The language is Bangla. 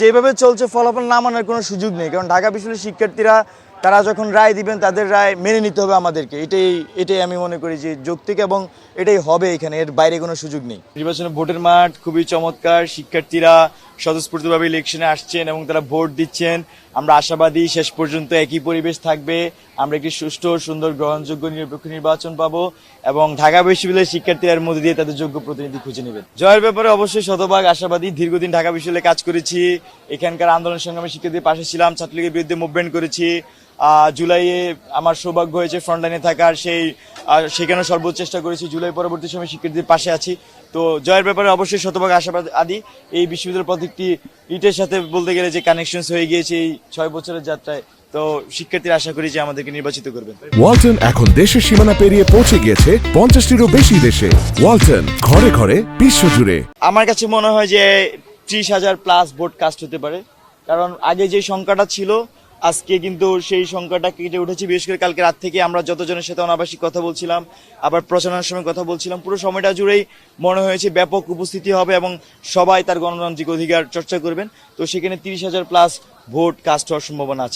যেভাবে চলছে ফলাফল না মানার কোনো সুযোগ নেই। কারণ ঢাকা বিশ্ববিদ্যালয়ের শিক্ষার্থীরা তারা যখন রায় দিবেন, তাদের রায় মেনে নিতে হবে আমাদেরকে। এটাই এটাই আমি মনে করি যে যৌক্তিক এবং এটাই হবে এখানে, এর বাইরে কোনো সুযোগ নেই। নির্বাচনে ভোটের মাঠ খুবই চমৎকার, শিক্ষার্থীরা স্বতঃস্ফূর্তভাবে ইলেকশনে আসছেন এবং তারা ভোট দিচ্ছেন। আমরা আশাবাদী শেষ পর্যন্ত একই পরিবেশ থাকবে। আমরা একটি সুষ্ঠু, সুন্দর, গ্রহণযোগ্য, নিরপেক্ষ নির্বাচন পাব এবং ঢাকা বিশ্ববিদ্যালয়ের শিক্ষার্থীদের মধ্যে দিয়ে তাদের যোগ্য প্রতিনিধি খুঁজে নেবেন। জয়ের ব্যাপারে অবশ্যই শতভাগ আশাবাদী। দীর্ঘদিন ঢাকা বিশ্ববিদ্যালয়ে কাজ করেছি। এখানকার আন্দোলন সংগ্রামে শিক্ষার্থীদের পাশে ছিলাম, ছাত্রলীগের বিরুদ্ধে মুভমেন্ট করেছি। জুলাইয়ে আমার সৌভাগ্য হয়েছে ফ্রন্টলাইনে থাকার সেই আহ, সেখানেও সর্বোচ্চ চেষ্টা করেছি জুলাই পরবর্তী সময় শিক্ষার্থীদের পাশে আছি। তো জয়ের ব্যাপারে অবশ্যই শতভাগ আশাবাদ আদি। এই বিশ্ববিদ্যালয়ের প্রত্যেকটি ইটের সাথে বলতে গেলে যে কানেকশন হয়ে গিয়েছে এই ছয় বছরের যাত্রায় তো শিক্ষার্থীরা আশা করি যে আমাদেরকে নির্বাচিত করবেন। ওয়ালটন এখন দেশের সীমানা পেরিয়ে পৌঁছে গিয়েছে পঞ্চাশটিরও বেশি দেশে। ওয়ালটন ঘরে ঘরে বিশ্বজুড়ে। আমার কাছে মনে হয় যে ত্রিশ হাজার প্লাস ভোট কাস্ট হতে পারে। কারণ আগে যে সংখ্যাটা ছিল আজকে কিন্তু সেই সংখ্যাটা কেটে উঠেছে। বিশেষ করে কালকে রাত থেকে আমরা যতজনের সাথে অনাবাসিক কথা বলছিলাম, আবার প্রচারণার সময় কথা বলছিলাম, পুরো সময়টা জুড়েই মনে হয়েছে ব্যাপক উপস্থিতি হবে এবং সবাই তার গণতান্ত্রিক অধিকার চর্চা করবেন। তো সেখানে তিরিশ হাজার প্লাস ভোট কাস্ট হওয়ার সম্ভাবনা আছে।